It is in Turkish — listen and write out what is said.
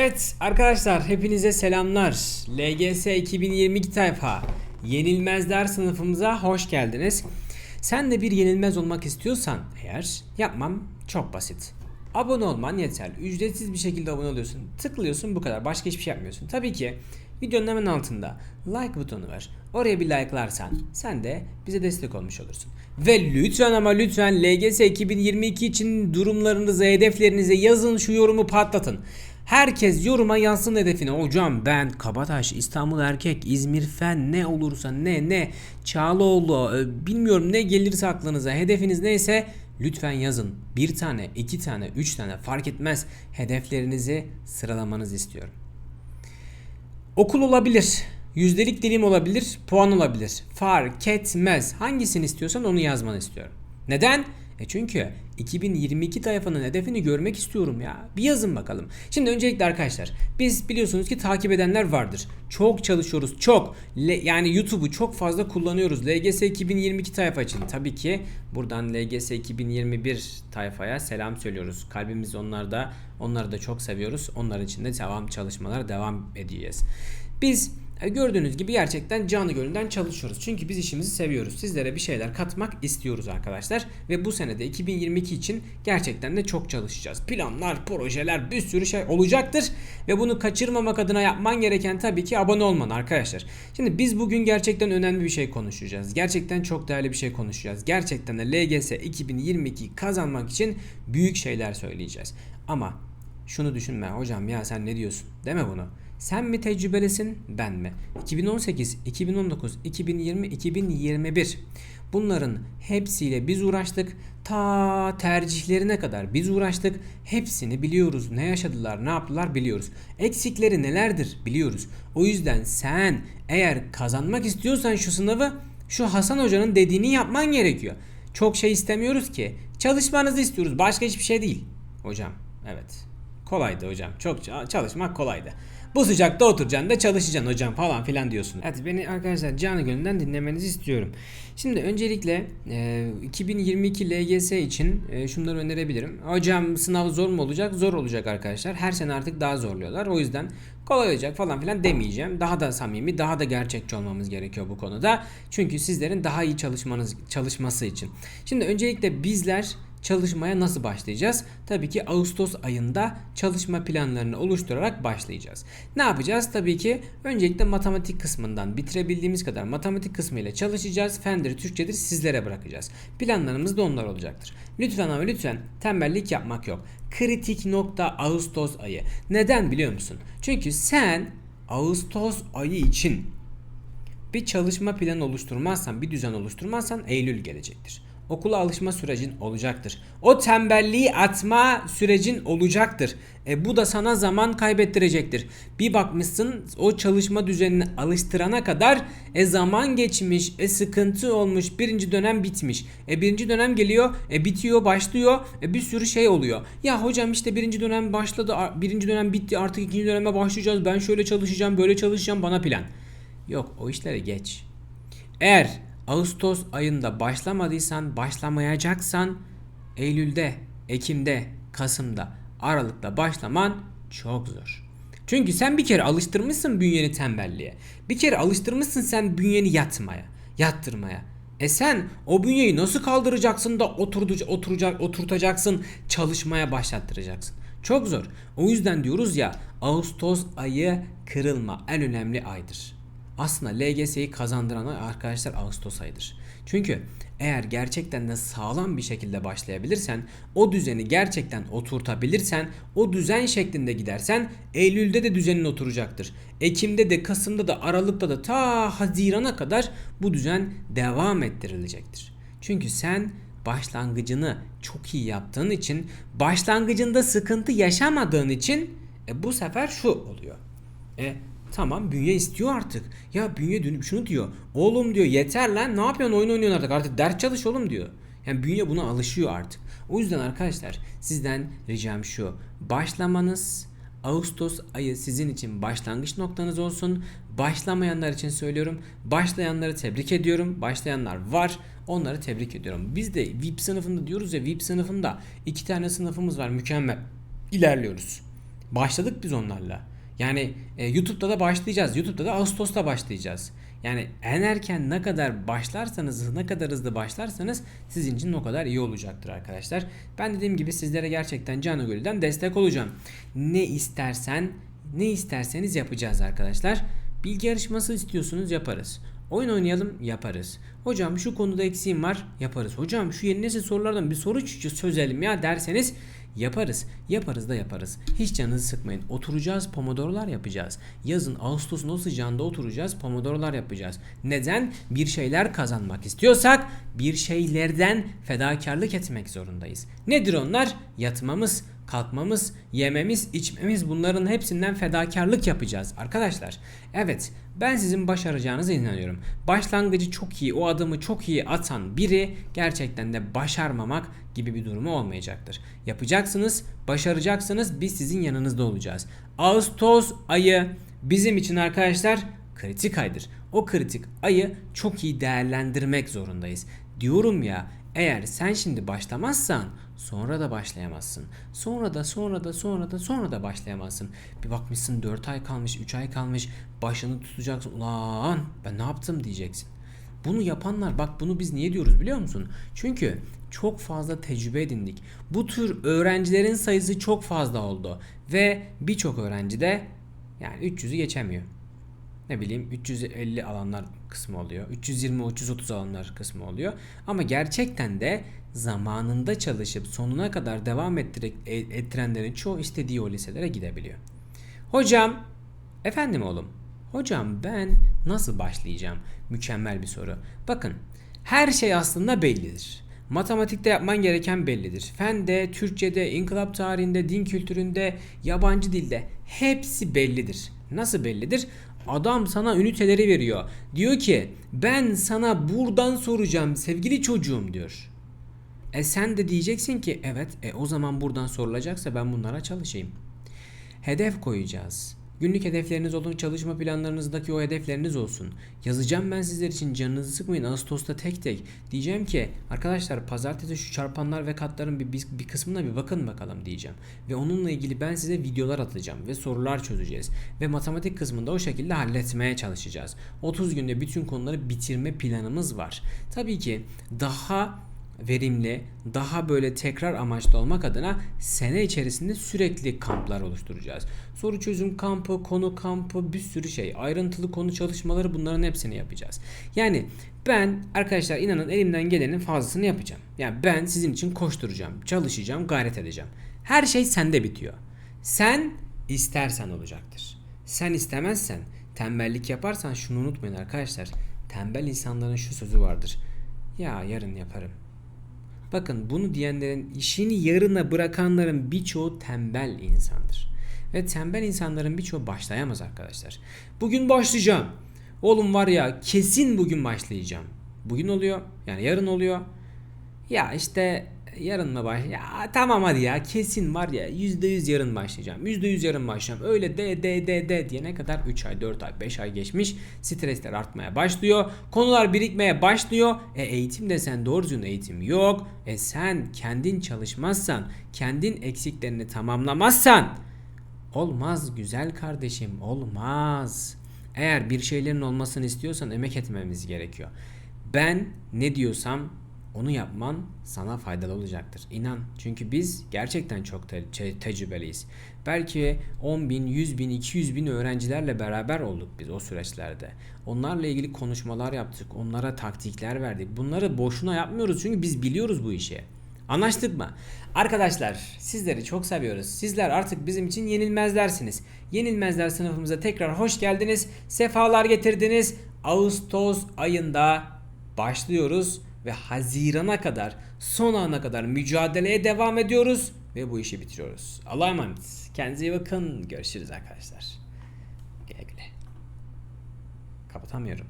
Evet arkadaşlar hepinize selamlar. LGS 2022 tayfa Yenilmezler sınıfımıza hoş geldiniz. Sen de bir yenilmez olmak istiyorsan eğer yapmam çok basit. Abone olman yeterli. Ücretsiz bir şekilde abone oluyorsun. Tıklıyorsun bu kadar. Başka hiçbir şey yapmıyorsun. Tabii ki videonun hemen altında like butonu var. Oraya bir like'larsan sen de bize destek olmuş olursun. Ve lütfen ama lütfen LGS 2022 için durumlarınızı, hedeflerinizi yazın şu yorumu patlatın. Herkes yoruma yazsın hedefine. Hocam ben Kabataş, İstanbul Erkek, İzmir Fen ne olursa ne ne Çağlaoğlu e, bilmiyorum ne gelirse aklınıza hedefiniz neyse lütfen yazın. Bir tane, iki tane, üç tane fark etmez hedeflerinizi sıralamanızı istiyorum. Okul olabilir. Yüzdelik dilim olabilir, puan olabilir. Fark etmez. Hangisini istiyorsan onu yazmanı istiyorum. Neden? E çünkü 2022 tayfanın hedefini görmek istiyorum ya. Bir yazın bakalım. Şimdi öncelikle arkadaşlar biz biliyorsunuz ki takip edenler vardır. Çok çalışıyoruz. Çok. Le, yani YouTube'u çok fazla kullanıyoruz. LGS 2022 tayfa için. Tabii ki buradan LGS 2021 tayfaya selam söylüyoruz. Kalbimiz onlarda. Onları da çok seviyoruz. Onlar için de devam çalışmalar devam edeceğiz. Biz e, Gördüğünüz gibi gerçekten canı gönülden çalışıyoruz. Çünkü biz işimizi seviyoruz. Sizlere bir şeyler katmak istiyoruz arkadaşlar. Ve bu senede 2022 için gerçekten de çok çalışacağız. Planlar, projeler, bir sürü şey olacaktır. Ve bunu kaçırmamak adına yapman gereken tabii ki abone olman arkadaşlar. Şimdi biz bugün gerçekten önemli bir şey konuşacağız. Gerçekten çok değerli bir şey konuşacağız. Gerçekten de LGS 2022 kazanmak için büyük şeyler söyleyeceğiz. Ama şunu düşünme hocam ya sen ne diyorsun deme bunu. Sen mi tecrübelisin ben mi? 2018, 2019, 2020, 2021 bunların hepsiyle biz uğraştık. Ta tercihlerine kadar biz uğraştık. Hepsini biliyoruz. Ne yaşadılar, ne yaptılar biliyoruz. Eksikleri nelerdir biliyoruz. O yüzden sen eğer kazanmak istiyorsan şu sınavı şu Hasan Hoca'nın dediğini yapman gerekiyor. Çok şey istemiyoruz ki. Çalışmanızı istiyoruz. Başka hiçbir şey değil. Hocam evet. Kolaydı hocam. Çok çalışmak kolaydı. Bu sıcakta oturacaksın da çalışacaksın hocam falan filan diyorsun. Hadi beni arkadaşlar canı gönülden dinlemenizi istiyorum. Şimdi öncelikle e, 2022 LGS için e, şunları önerebilirim. Hocam sınav zor mu olacak? Zor olacak arkadaşlar. Her sene artık daha zorluyorlar. O yüzden kolay olacak falan filan demeyeceğim. Daha da samimi, daha da gerçekçi olmamız gerekiyor bu konuda. Çünkü sizlerin daha iyi çalışmanız çalışması için. Şimdi öncelikle bizler çalışmaya nasıl başlayacağız? Tabii ki Ağustos ayında çalışma planlarını oluşturarak başlayacağız. Ne yapacağız? Tabii ki öncelikle matematik kısmından bitirebildiğimiz kadar matematik kısmıyla çalışacağız. Fendir, Türkçedir sizlere bırakacağız. Planlarımız da onlar olacaktır. Lütfen ama lütfen tembellik yapmak yok. Kritik nokta Ağustos ayı. Neden biliyor musun? Çünkü sen Ağustos ayı için bir çalışma planı oluşturmazsan, bir düzen oluşturmazsan Eylül gelecektir okula alışma sürecin olacaktır. O tembelliği atma sürecin olacaktır. E bu da sana zaman kaybettirecektir. Bir bakmışsın o çalışma düzenini alıştırana kadar e zaman geçmiş, e sıkıntı olmuş, birinci dönem bitmiş. E birinci dönem geliyor, e bitiyor, başlıyor, e bir sürü şey oluyor. Ya hocam işte birinci dönem başladı, birinci dönem bitti, artık ikinci döneme başlayacağız. Ben şöyle çalışacağım, böyle çalışacağım, bana plan. Yok o işlere geç. Eğer Ağustos ayında başlamadıysan, başlamayacaksan Eylül'de, Ekim'de, Kasım'da, Aralık'ta başlaman çok zor. Çünkü sen bir kere alıştırmışsın bünyeni tembelliğe. Bir kere alıştırmışsın sen bünyeni yatmaya, yattırmaya. E sen o bünyeyi nasıl kaldıracaksın da oturacak, oturacak, oturtacaksın, çalışmaya başlattıracaksın. Çok zor. O yüzden diyoruz ya Ağustos ayı kırılma en önemli aydır aslında LGS'yi kazandıran arkadaşlar Ağustos ayıdır. Çünkü eğer gerçekten de sağlam bir şekilde başlayabilirsen, o düzeni gerçekten oturtabilirsen, o düzen şeklinde gidersen Eylül'de de düzenin oturacaktır. Ekim'de de, Kasım'da da, Aralık'ta da ta Haziran'a kadar bu düzen devam ettirilecektir. Çünkü sen başlangıcını çok iyi yaptığın için, başlangıcında sıkıntı yaşamadığın için e, bu sefer şu oluyor. E, Tamam bünye istiyor artık. Ya bünye dönüp şunu diyor. Oğlum diyor yeter lan ne yapıyorsun oyun oynuyorsun artık artık ders çalış oğlum diyor. Yani bünye buna alışıyor artık. O yüzden arkadaşlar sizden ricam şu. Başlamanız Ağustos ayı sizin için başlangıç noktanız olsun. Başlamayanlar için söylüyorum. Başlayanları tebrik ediyorum. Başlayanlar var. Onları tebrik ediyorum. Biz de VIP sınıfında diyoruz ya VIP sınıfında iki tane sınıfımız var mükemmel. İlerliyoruz. Başladık biz onlarla. Yani e, YouTube'da da başlayacağız. YouTube'da da Ağustos'ta başlayacağız. Yani en erken ne kadar başlarsanız, ne kadar hızlı başlarsanız sizin için o kadar iyi olacaktır arkadaşlar. Ben dediğim gibi sizlere gerçekten canı gönülden destek olacağım. Ne istersen, ne isterseniz yapacağız arkadaşlar. Bilgi yarışması istiyorsunuz yaparız. Oyun oynayalım yaparız. Hocam şu konuda eksiğim var yaparız. Hocam şu yeni nesil sorulardan bir soru çözelim ya derseniz Yaparız. Yaparız da yaparız. Hiç canınızı sıkmayın. Oturacağız pomodorolar yapacağız. Yazın Ağustos'un o sıcağında oturacağız pomodorolar yapacağız. Neden? Bir şeyler kazanmak istiyorsak bir şeylerden fedakarlık etmek zorundayız. Nedir onlar? Yatmamız, kalkmamız, yememiz, içmemiz bunların hepsinden fedakarlık yapacağız arkadaşlar. Evet ben sizin başaracağınıza inanıyorum. Başlangıcı çok iyi, o adımı çok iyi atan biri gerçekten de başarmamak gibi bir durumu olmayacaktır. Yapacaksınız, başaracaksınız, biz sizin yanınızda olacağız. Ağustos ayı bizim için arkadaşlar kritik aydır. O kritik ayı çok iyi değerlendirmek zorundayız. Diyorum ya eğer sen şimdi başlamazsan sonra da başlayamazsın. Sonra da sonra da sonra da sonra da başlayamazsın. Bir bakmışsın 4 ay kalmış 3 ay kalmış başını tutacaksın. Ulan ben ne yaptım diyeceksin. Bunu yapanlar bak bunu biz niye diyoruz biliyor musun? Çünkü çok fazla tecrübe edindik. Bu tür öğrencilerin sayısı çok fazla oldu ve birçok öğrenci de yani 300'ü geçemiyor. Ne bileyim 350 alanlar kısmı oluyor. 320 330 alanlar kısmı oluyor. Ama gerçekten de zamanında çalışıp sonuna kadar devam ettirek, e, ettirenlerin çoğu istediği o liselere gidebiliyor. Hocam, efendim oğlum. Hocam ben nasıl başlayacağım? Mükemmel bir soru. Bakın her şey aslında bellidir. Matematikte yapman gereken bellidir. Fende, Türkçede, inkılap tarihinde, din kültüründe, yabancı dilde hepsi bellidir. Nasıl bellidir? Adam sana üniteleri veriyor. Diyor ki ben sana buradan soracağım sevgili çocuğum diyor. E sen de diyeceksin ki evet e o zaman buradan sorulacaksa ben bunlara çalışayım. Hedef koyacağız. Günlük hedefleriniz olun, çalışma planlarınızdaki o hedefleriniz olsun. Yazacağım ben sizler için canınızı sıkmayın Ağustos'ta tek tek. Diyeceğim ki arkadaşlar pazartesi şu çarpanlar ve katların bir, bir, kısmına bir bakın bakalım diyeceğim. Ve onunla ilgili ben size videolar atacağım ve sorular çözeceğiz. Ve matematik kısmında o şekilde halletmeye çalışacağız. 30 günde bütün konuları bitirme planımız var. Tabii ki daha verimli, daha böyle tekrar amaçlı olmak adına sene içerisinde sürekli kamplar oluşturacağız. Soru çözüm kampı, konu kampı, bir sürü şey, ayrıntılı konu çalışmaları bunların hepsini yapacağız. Yani ben arkadaşlar inanın elimden gelenin fazlasını yapacağım. Yani ben sizin için koşturacağım, çalışacağım, gayret edeceğim. Her şey sende bitiyor. Sen istersen olacaktır. Sen istemezsen, tembellik yaparsan şunu unutmayın arkadaşlar. Tembel insanların şu sözü vardır. Ya yarın yaparım. Bakın bunu diyenlerin işini yarına bırakanların birçoğu tembel insandır. Ve tembel insanların birçoğu başlayamaz arkadaşlar. Bugün başlayacağım. Oğlum var ya kesin bugün başlayacağım. Bugün oluyor. Yani yarın oluyor. Ya işte yarın mı baş? Ya tamam hadi ya kesin var ya %100 yarın başlayacağım. %100 yarın başlayacağım. Öyle de de de de diyene kadar 3 ay 4 ay 5 ay geçmiş. Stresler artmaya başlıyor. Konular birikmeye başlıyor. E eğitim desen doğru düzgün eğitim yok. E sen kendin çalışmazsan, kendin eksiklerini tamamlamazsan olmaz güzel kardeşim olmaz. Eğer bir şeylerin olmasını istiyorsan emek etmemiz gerekiyor. Ben ne diyorsam onu yapman sana faydalı olacaktır. İnan. Çünkü biz gerçekten çok te- te- tecrübeliyiz. Belki 10 bin, 100 bin, 200 bin öğrencilerle beraber olduk biz o süreçlerde. Onlarla ilgili konuşmalar yaptık. Onlara taktikler verdik. Bunları boşuna yapmıyoruz çünkü biz biliyoruz bu işi. Anlaştık mı? Arkadaşlar sizleri çok seviyoruz. Sizler artık bizim için yenilmezlersiniz. Yenilmezler sınıfımıza tekrar hoş geldiniz. Sefalar getirdiniz. Ağustos ayında başlıyoruz ve Haziran'a kadar son ana kadar mücadeleye devam ediyoruz ve bu işi bitiriyoruz. Allah'a emanet. Kendinize iyi bakın. Görüşürüz arkadaşlar. Güle güle. Kapatamıyorum.